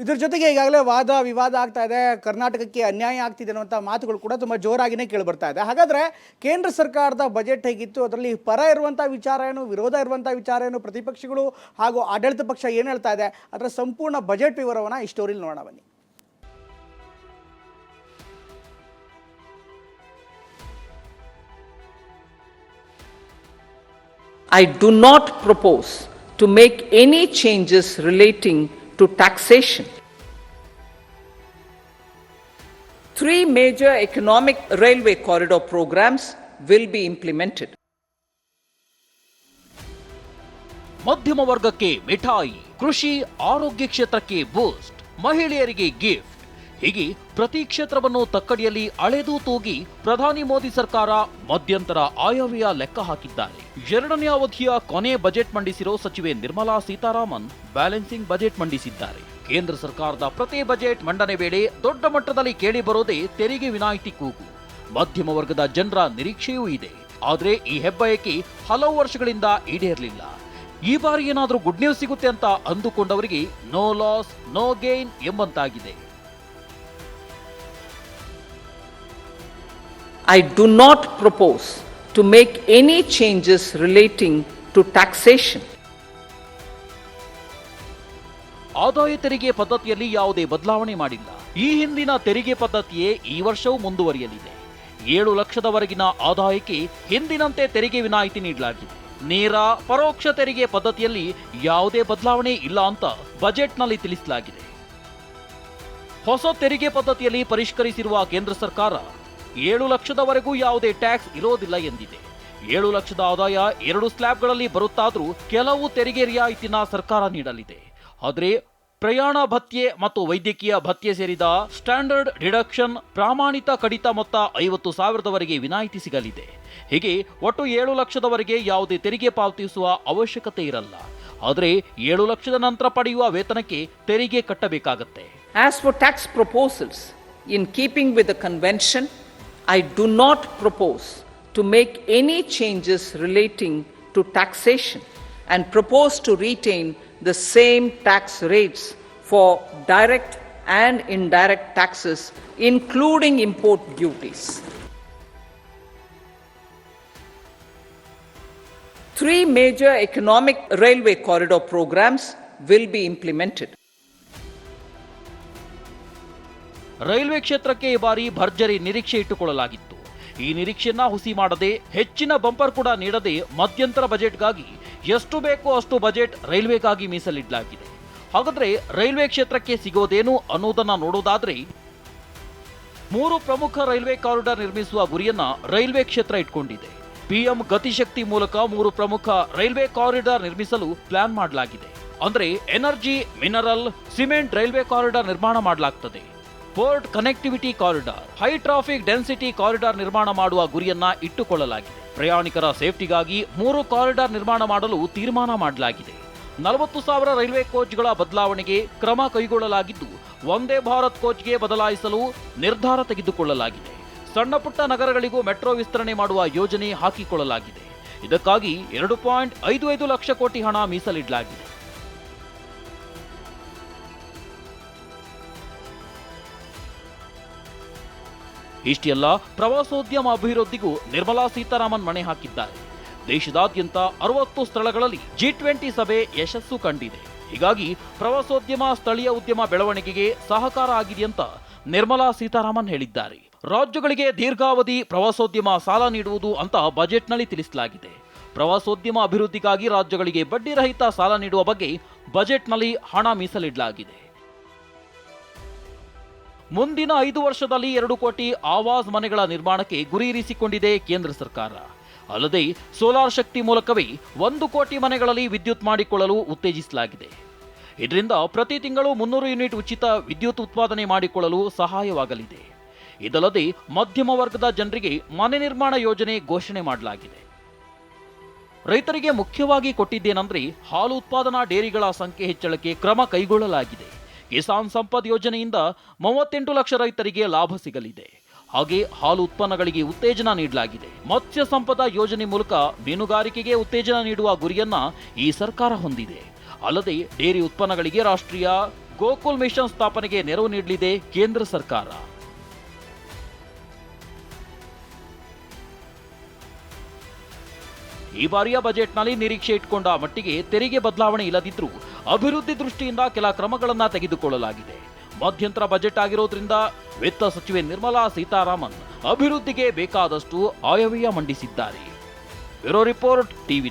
ಇದ್ರ ಜೊತೆಗೆ ಈಗಾಗಲೇ ವಾದ ವಿವಾದ ಆಗ್ತಾ ಇದೆ, ಕರ್ನಾಟಕಕ್ಕೆ ಅನ್ಯಾಯ ಆಗ್ತಿದೆ ಅನ್ನುವಂಥ ಮಾತುಗಳು ಕೂಡ ತುಂಬ ಜೋರಾಗಿನೇ ಕೇಳಿ ಬರ್ತಾ ಇದೆ. ಹಾಗಾದರೆ ಕೇಂದ್ರ ಸರ್ಕಾರದ ಬಜೆಟ್ ಹೇಗಿತ್ತು? ಅದರಲ್ಲಿ ಪರ ಇರುವಂಥ ವಿಚಾರ ಏನು, ವಿರೋಧ ಇರುವಂಥ ವಿಚಾರ ಏನು, ಪ್ರತಿಪಕ್ಷಗಳು ಹಾಗೂ ಆಡಳಿತ ಪಕ್ಷ ಏನು ಹೇಳ್ತಾ ಇದೆ? ಅದರ ಸಂಪೂರ್ಣ ಬಜೆಟ್ ವಿವರವನ್ನು ಈ ಸ್ಟೋರಿಲಿ ನೋಡೋಣ ಬನ್ನಿ. I do not propose to make any changes relating to taxation. Three major economic railway corridor programs will be implemented. ಮಧ್ಯಮ ವರ್ಗಕ್ಕೆ ಮಿಠಾಯಿ ಕೃಷಿ ಆರೋಗ್ಯ ಕ್ಷೇತ್ರಕ್ಕೆ ಬೂಸ್ಟ್ ಮಹಿಳೆಯರಿಗೆ ಗಿಫ್ಟ್ ಹೀಗೆ ಪ್ರತಿ ಕ್ಷೇತ್ರವನ್ನು ತಕ್ಕಡಿಯಲ್ಲಿ ಅಳೆದು ತೂಗಿ ಪ್ರಧಾನಿ ಮೋದಿ ಸರ್ಕಾರ ಮಧ್ಯಂತರ ಆಯವ್ಯಯ ಲೆಕ್ಕ ಹಾಕಿದ್ದಾರೆ. ಎರಡನೇ ಅವಧಿಯ ಕೊನೆ ಬಜೆಟ್ ಮಂಡಿಸಿರೋ ಸಚಿವೆ ನಿರ್ಮಲಾ ಸೀತಾರಾಮನ್ ಬ್ಯಾಲೆನ್ಸಿಂಗ್ ಬಜೆಟ್ ಮಂಡಿಸಿದ್ದಾರೆ. ಕೇಂದ್ರ ಸರ್ಕಾರದ ಪ್ರತಿ ಬಜೆಟ್ ಮಂಡನೆ ವೇಳೆ ದೊಡ್ಡ ಮಟ್ಟದಲ್ಲಿ ಕೇಳಿ ಬರೋದೇ ತೆರಿಗೆ ವಿನಾಯಿತಿ ಕೂಗು. ಮಧ್ಯಮ ವರ್ಗದ ಜನರ ನಿರೀಕ್ಷೆಯೂ ಇದೆ. ಆದರೆ ಈ ಹೆಬ್ಬಯಕೆ ಹಲವು ವರ್ಷಗಳಿಂದ ಈಡೇರಲಿಲ್ಲ. ಈ ಬಾರಿ ಏನಾದರೂ ಗುಡ್ ನ್ಯೂಸ್ ಸಿಗುತ್ತೆ ಅಂತ ಅಂದುಕೊಂಡವರಿಗೆ ನೋ ಲಾಸ್ ನೋ ಗೇನ್ ಎಂಬಂತಾಗಿದೆ. I do not propose to make any changes relating to taxation. ಆದಾಯ ತೆರಿಗೆ ಪದ್ಧತಿಯಲ್ಲಿ ಯಾವುದೇ ಬದಲಾವಣೆ ಮಾಡಿಲ್ಲ. ಈ ಹಿಂದಿನ ತೆರಿಗೆ ಪದ್ಧತಿಯೇ ಈ ವರ್ಷವೂ ಮುಂದುವರಿಯಲಿದೆ. ಏಳು ಲಕ್ಷದವರೆಗಿನ ಆದಾಯಕ್ಕೆ ಹಿಂದಿನಂತೆ ತೆರಿಗೆ ವಿನಾಯಿತಿ ನೀಡಲಾಗಿದೆ. ನೇರ ಪರೋಕ್ಷ ತೆರಿಗೆ ಪದ್ಧತಿಯಲ್ಲಿ ಯಾವುದೇ ಬದಲಾವಣೆ ಇಲ್ಲ ಅಂತ ಬಜೆಟ್ನಲ್ಲಿ ತಿಳಿಸಲಾಗಿದೆ. ಹೊಸ ತೆರಿಗೆ ಪದ್ಧತಿಯಲ್ಲಿ ಪರಿಷ್ಕರಿಸಿರುವ ಕೇಂದ್ರ ಸರ್ಕಾರ ಏಳು ಲಕ್ಷದವರೆಗೂ ಯಾವುದೇ ಟ್ಯಾಕ್ಸ್ ಇರೋದಿಲ್ಲ ಎಂದಿದೆ. ಏಳು ಲಕ್ಷದ ಆದಾಯ ಎರಡು ಸ್ಲ್ಯಾಬ್ಗಳಲ್ಲಿ ಬರುತ್ತಾದರೂ ಕೆಲವು ತೆರಿಗೆ ರಿಯಾಯಿತಿನ ಸರ್ಕಾರ ನೀಡಲಿದೆ. ಆದರೆ ಪ್ರಯಾಣ ಭತ್ಯೆ ಮತ್ತು ವೈದ್ಯಕೀಯ ಭತ್ಯೆ ಸೇರಿದ ಸ್ಟ್ಯಾಂಡರ್ಡ್ ಡಿಡಕ್ಷನ್ ಪ್ರಾಮಾಣಿತ ಕಡಿತ ಮೊತ್ತ ಐವತ್ತು ಸಾವಿರದವರೆಗೆ ವಿನಾಯಿತಿ ಸಿಗಲಿದೆ. ಹೀಗೆ ಒಟ್ಟು ಏಳು ಲಕ್ಷದವರೆಗೆ ಯಾವುದೇ ತೆರಿಗೆ ಪಾವತಿಸುವ ಅವಶ್ಯಕತೆ ಇರಲ್ಲ. ಆದರೆ ಏಳು ಲಕ್ಷದ ನಂತರ ಪಡೆಯುವ ವೇತನಕ್ಕೆ ತೆರಿಗೆ ಕಟ್ಟಬೇಕಾಗತ್ತೆ. As for tax proposals in keeping with the convention, I do not propose to make any changes relating to taxation and propose to retain the same tax rates for direct and indirect taxes, including import duties. Three major economic railway corridor programs will be implemented. Railway ಕ್ಷೇತ್ರಕ್ಕೆ ಈ ಬಾರಿ ಭರ್ಜರಿ ನಿರೀಕ್ಷೆ ಇಟ್ಟುಕೊಳ್ಳಲಾಗಿತ್ತು. ಈ ನಿರೀಕ್ಷೆಯನ್ನ ಹುಸಿ ಮಾಡದೆ ಹೆಚ್ಚಿನ bumper ಕೂಡ ನೀಡದೆ ಮಧ್ಯಂತರ ಬಜೆಟ್ಗಾಗಿ ಎಷ್ಟು ಬೇಕೋ ಅಷ್ಟು ಬಜೆಟ್ ರೈಲ್ವೆಗಾಗಿ ಮೀಸಲಿಡಲಾಗಿದೆ. ಹಾಗಾದ್ರೆ ರೈಲ್ವೆ ಕ್ಷೇತ್ರಕ್ಕೆ ಸಿಗೋದೇನು ಅನ್ನೋದನ್ನ ನೋಡೋದಾದ್ರೆ, ಮೂರು ಪ್ರಮುಖ ರೈಲ್ವೆ ಕಾರಿಡಾರ್ ನಿರ್ಮಿಸುವ ಗುರಿಯನ್ನ ರೈಲ್ವೆ ಕ್ಷೇತ್ರ ಇಟ್ಕೊಂಡಿದೆ. ಪಿಎಂ ಗತಿಶಕ್ತಿ ಮೂಲಕ ಮೂರು ಪ್ರಮುಖ ರೈಲ್ವೆ ಕಾರಿಡಾರ್ ನಿರ್ಮಿಸಲು ಪ್ಲಾನ್ ಮಾಡಲಾಗಿದೆ. ಅಂದ್ರೆ energy, mineral, cement railway corridor ನಿರ್ಮಾಣ ಮಾಡಲಾಗ್ತದೆ. Port connectivity corridor. High traffic density corridor ನಿರ್ಮಾಣ ಮಾಡುವ ಗುರಿಯನ್ನ ಇಟ್ಟುಕೊಳ್ಳಲಾಗಿದೆ. ಪ್ರಯಾಣಿಕರ ಸೇಫ್ಟಿಗಾಗಿ ಮೂರು ಕಾರಿಡಾರ್ ನಿರ್ಮಾಣ ಮಾಡಲು ತೀರ್ಮಾನ ಮಾಡಲಾಗಿದೆ. ನಲವತ್ತು ಸಾವಿರ ರೈಲ್ವೆ ಕೋಚ್ಗಳ ಬದಲಾವಣೆಗೆ ಕ್ರಮ ಕೈಗೊಳ್ಳಲಾಗಿದ್ದು ಒಂದೇ ಭಾರತ್ ಕೋಚ್ಗೆ ಬದಲಾಯಿಸಲು ನಿರ್ಧಾರ ತೆಗೆದುಕೊಳ್ಳಲಾಗಿದೆ. ಸಣ್ಣ ಪುಟ್ಟ ನಗರಗಳಿಗೂ ಮೆಟ್ರೋ ವಿಸ್ತರಣೆ ಮಾಡುವ ಯೋಜನೆ ಹಾಕಿಕೊಳ್ಳಲಾಗಿದೆ. ಇದಕ್ಕಾಗಿ ಎರಡು ಪಾಯಿಂಟ್ ಐದು ಐದು ಲಕ್ಷ ಕೋಟಿ ಹಣ ಮೀಸಲಿಡಲಾಗಿದೆ. ಇಷ್ಟೆಲ್ಲ ಪ್ರವಾಸೋದ್ಯಮ ಅಭಿವೃದ್ಧಿಗೂ ನಿರ್ಮಲಾ ಸೀತಾರಾಮನ್ ಮಣೆ ಹಾಕಿದ್ದಾರೆ. ದೇಶದಾದ್ಯಂತ ಅರವತ್ತು ಸ್ಥಳಗಳಲ್ಲಿ ಜಿ ಟ್ವೆಂಟಿ ಸಭೆ ಯಶಸ್ಸು ಕಂಡಿದೆ. ಹೀಗಾಗಿ ಪ್ರವಾಸೋದ್ಯಮ ಸ್ಥಳೀಯ ಉದ್ಯಮ ಬೆಳವಣಿಗೆಗೆ ಸಹಕಾರ ಆಗಿದೆ ಅಂತ ನಿರ್ಮಲಾ ಸೀತಾರಾಮನ್ ಹೇಳಿದ್ದಾರೆ. ರಾಜ್ಯಗಳಿಗೆ ದೀರ್ಘಾವಧಿ ಪ್ರವಾಸೋದ್ಯಮ ಸಾಲ ನೀಡುವುದು ಅಂತ ಬಜೆಟ್ನಲ್ಲಿ ತಿಳಿಸಲಾಗಿದೆ. ಪ್ರವಾಸೋದ್ಯಮ ಅಭಿವೃದ್ಧಿಗಾಗಿ ರಾಜ್ಯಗಳಿಗೆ ಬಡ್ಡಿರಹಿತ ಸಾಲ ನೀಡುವ ಬಗ್ಗೆ ಬಜೆಟ್ನಲ್ಲಿ ಹಣ ಮೀಸಲಿಡಲಾಗಿದೆ. ಮುಂದಿನ ಐದು ವರ್ಷದಲ್ಲಿ ಎರಡು ಕೋಟಿ ಆವಾಸ್ ಮನೆಗಳ ನಿರ್ಮಾಣಕ್ಕೆ ಗುರಿ ಇರಿಸಿಕೊಂಡಿದೆ ಕೇಂದ್ರ ಸರ್ಕಾರ. ಅಲ್ಲದೆ ಸೋಲಾರ್ ಶಕ್ತಿ ಮೂಲಕವೇ ಒಂದು ಕೋಟಿ ಮನೆಗಳಲ್ಲಿ ವಿದ್ಯುತ್ ಮಾಡಿಕೊಳ್ಳಲು ಉತ್ತೇಜಿಸಲಾಗಿದೆ. ಇದರಿಂದ ಪ್ರತಿ ತಿಂಗಳು ಮುನ್ನೂರು ಯೂನಿಟ್ ಉಚಿತ ವಿದ್ಯುತ್ ಉತ್ಪಾದನೆ ಮಾಡಿಕೊಳ್ಳಲು ಸಹಾಯವಾಗಲಿದೆ. ಇದಲ್ಲದೆ ಮಧ್ಯಮ ವರ್ಗದ ಜನರಿಗೆ ಮನೆ ನಿರ್ಮಾಣ ಯೋಜನೆ ಘೋಷಣೆ ಮಾಡಲಾಗಿದೆ. ರೈತರಿಗೆ ಮುಖ್ಯವಾಗಿ ಕೊಟ್ಟಿದ್ದೇನೆಂದರೆ ಹಾಲು ಉತ್ಪಾದನಾ ಡೇರಿಗಳ ಸಂಖ್ಯೆ ಹೆಚ್ಚಳಕ್ಕೆ ಕ್ರಮ ಕೈಗೊಳ್ಳಲಾಗಿದೆ. ಕಿಸಾನ್ ಸಂಪದ್ ಯೋಜನೆಯಿಂದ ಮೂವತ್ತೆಂಟು ಲಕ್ಷ ರೈತರಿಗೆ ಲಾಭ ಸಿಗಲಿದೆ. ಹಾಗೆ ಹಾಲು ಉತ್ಪನ್ನಗಳಿಗೆ ಉತ್ತೇಜನ ನೀಡಲಾಗಿದೆ. ಮತ್ಸ್ಯ ಸಂಪದ ಯೋಜನೆ ಮೂಲಕ ಮೀನುಗಾರಿಕೆಗೆ ಉತ್ತೇಜನ ನೀಡುವ ಗುರಿಯನ್ನ ಈ ಸರ್ಕಾರ ಹೊಂದಿದೆ. ಅಲ್ಲದೆ ಡೇರಿ ಉತ್ಪನ್ನಗಳಿಗೆ ರಾಷ್ಟ್ರೀಯ ಗೋಕುಲ್ ಮಿಷನ್ ಸ್ಥಾಪನೆಗೆ ನೆರವು ನೀಡಲಿದೆ ಕೇಂದ್ರ ಸರ್ಕಾರ. ಈ ಬಾರಿಯ ಬಜೆಟ್ನಲ್ಲಿ ನಿರೀಕ್ಷೆ ಇಟ್ಕೊಂಡ ಮಟ್ಟಿಗೆ ತೆರಿಗೆ ಬದಲಾವಣೆ ಇಲ್ಲದಿದ್ದರೂ ಅಭಿವೃದ್ಧಿ ದೃಷ್ಟಿಯಿಂದ ಕೆಲ ಕ್ರಮಗಳನ್ನು ತೆಗೆದುಕೊಳ್ಳಲಾಗಿದೆ. ಮಧ್ಯಂತರ ಬಜೆಟ್ ಆಗಿರೋದ್ರಿಂದ ವಿತ್ತ ಸಚಿವೆ ನಿರ್ಮಲಾ ಸೀತಾರಾಮನ್ ಅಭಿವೃದ್ಧಿಗೆ ಬೇಕಾದಷ್ಟು ಆಯವ್ಯಯ ಮಂಡಿಸಿದ್ದಾರೆ. Bureau report TV